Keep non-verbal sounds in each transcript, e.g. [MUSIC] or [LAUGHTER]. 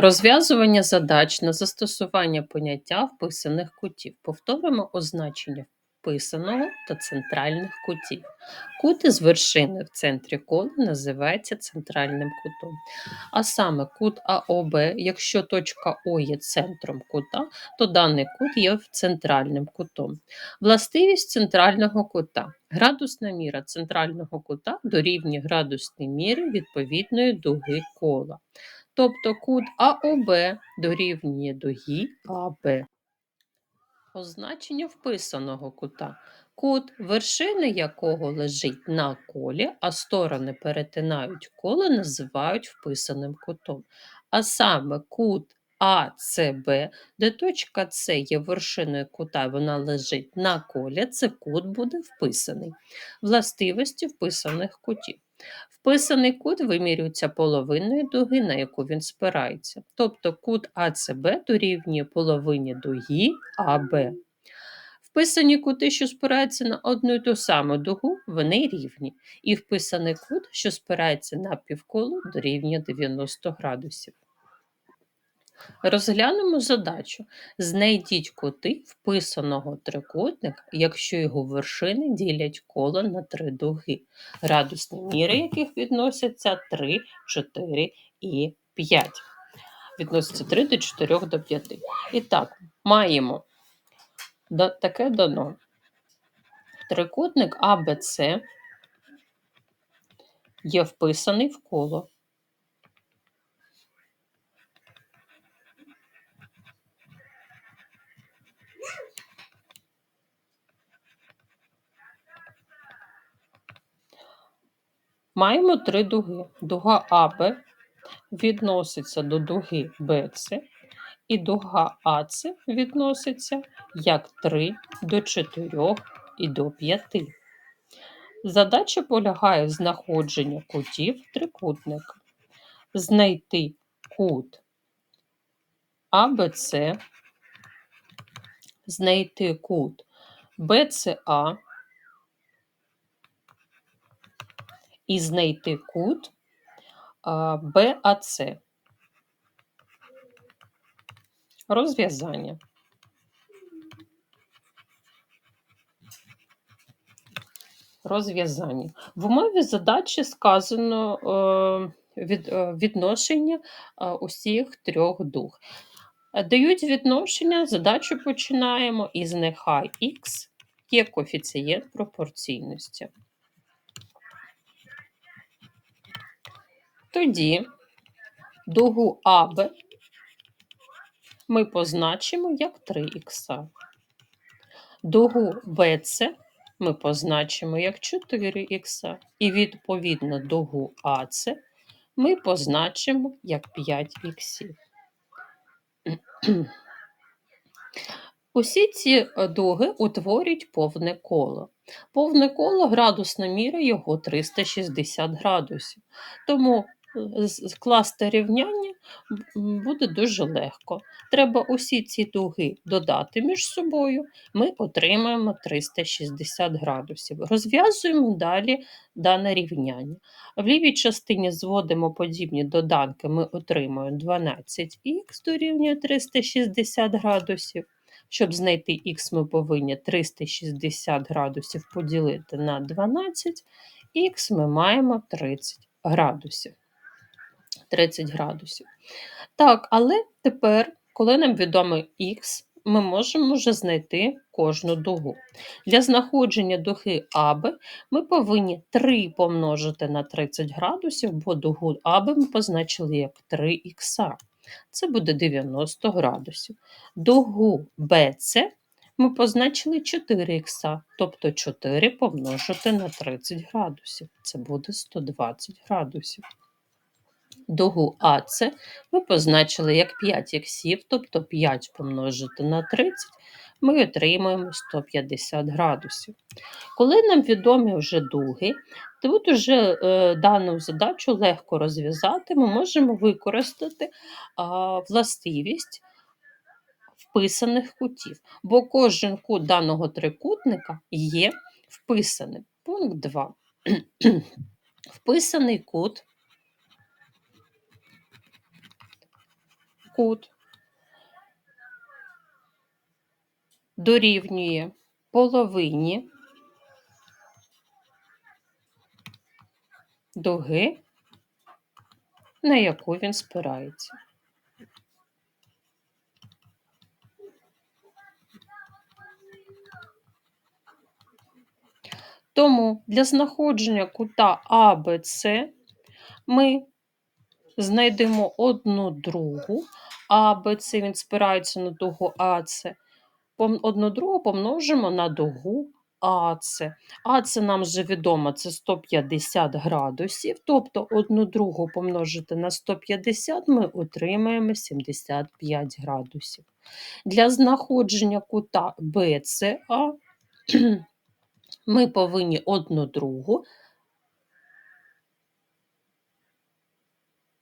Розв'язування задач на застосування поняття вписаних кутів. Повторимо означення вписаного та центральних кутів. Кут із вершини в центрі кола називається центральним кутом. А саме кут АОБ, якщо точка О є центром кута, то даний кут є центральним кутом. Властивість центрального кута. Градусна міра центрального кута дорівнює градусній мірі відповідної дуги кола. Тобто кут АОБ дорівнює дугі АБ. Означення вписаного кута. Кут, вершини якого лежить на колі, а сторони перетинають коло, називають вписаним кутом. А саме кут АЦБ, де точка С є вершиною кута, вона лежить на колі, це кут буде вписаний. Властивості вписаних кутів. Вписаний кут вимірюється половиною дуги, на яку він спирається. Тобто кут АЦБ дорівнює половині дуги АБ. Вписані кути, що спираються на одну і ту саму дугу, вони рівні. І вписаний кут, що спирається на півколо, дорівнює 90 градусів. Розглянемо задачу. Знайдіть кути вписаного трикутника, якщо його вершини ділять коло на три дуги, градусні міри яких відносяться 3, 4 і 5. Відноситься 3 до 4 до 5. І так, маємо таке дано. Трикутник АБЦ є вписаний в коло. Маємо три дуги. Дуга АБ відноситься до дуги БЦ, і дуга АЦ відноситься як 3 до 4 і до 5. Задача полягає в знаходженні кутів трикутника. Знайти кут АБЦ, знайти кут БЦА і знайти кут БАЦ. Розв'язання. Розв'язання. В умові задачі сказано е, від, е, відношення е, усіх трьох дух. Дають відношення, задачу починаємо із нехай х є коефіцієнт пропорційності. Тоді дугу АБ ми позначимо як 3х. Дугу БЦ ми позначимо як 4х. І відповідно дугу АЦ ми позначимо як 5х. [CLEARS THROAT] Усі ці дуги утворюють повне коло. Повне коло градусна міра його 360 градусів. Тому скласти рівняння буде дуже легко. Треба усі ці дуги додати між собою, ми отримаємо 360 градусів. Розв'язуємо далі дане рівняння. В лівій частині зводимо подібні доданки, ми отримуємо 12х дорівнює 360 градусів. Щоб знайти х, ми повинні 360 градусів поділити на 12, х ми маємо 30 градусів. 30 градусів. Так, але тепер, коли нам відомий х, ми можемо вже знайти кожну дугу. Для знаходження дуги АБ ми повинні 3 помножити на 30 градусів, бо дугу АБ ми позначили як 3х. Це буде 90 градусів. Дугу БЦ ми позначили 4х, тобто 4 помножити на 30 градусів. Це буде 120 градусів. Дугу АЦ ми позначили як 5 іксів, тобто 5 помножити на 30, ми отримаємо 150 градусів. Коли нам відомі вже дуги, тут вже е, дану задачу легко розв'язати, ми можемо використати е, властивість вписаних кутів, бо кожен кут даного трикутника є вписаним. Пункт 2. [CLEARS THROAT] Вписаний кут кут дорівнює половині дуги, на яку він спирається. Тому для знаходження кута АБЦ ми знайдемо одну другу, АБЦ він спирається на дугу АЦ, пом- одну другу помножимо на дугу АЦ. АЦ нам вже відомо, це 150 градусів, тобто одну другу помножити на 150 ми отримаємо 75 градусів. Для знаходження кута БЦА [CLEARS THROAT] ми повинні одну другу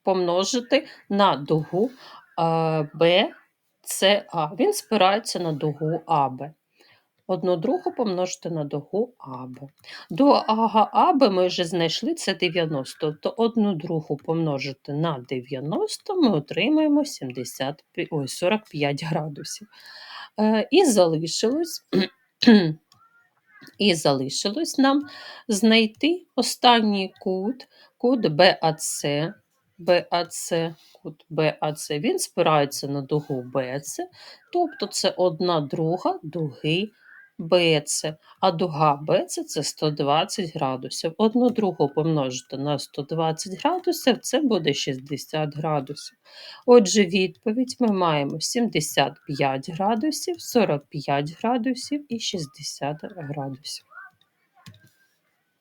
помножити на дугу БЦА. Він спирається на дугу АБ. Одну другу помножити на дугу АБ. До ага АБ ми вже знайшли це 90, то одну другу помножити на 90 ми отримаємо 75, ой, 45 градусів. Е, і залишилось [CLEARS THROAT] І залишилось нам знайти останній кут, кут BAC. BAC, кут BAC, він спирається на дугу BC, тобто це одна друга дуги BC, а дуга BC це 120 градусів. Одну другу помножити на 120 градусів, це буде 60 градусів. Отже, відповідь ми маємо 75 градусів, 45 градусів і 60 градусів.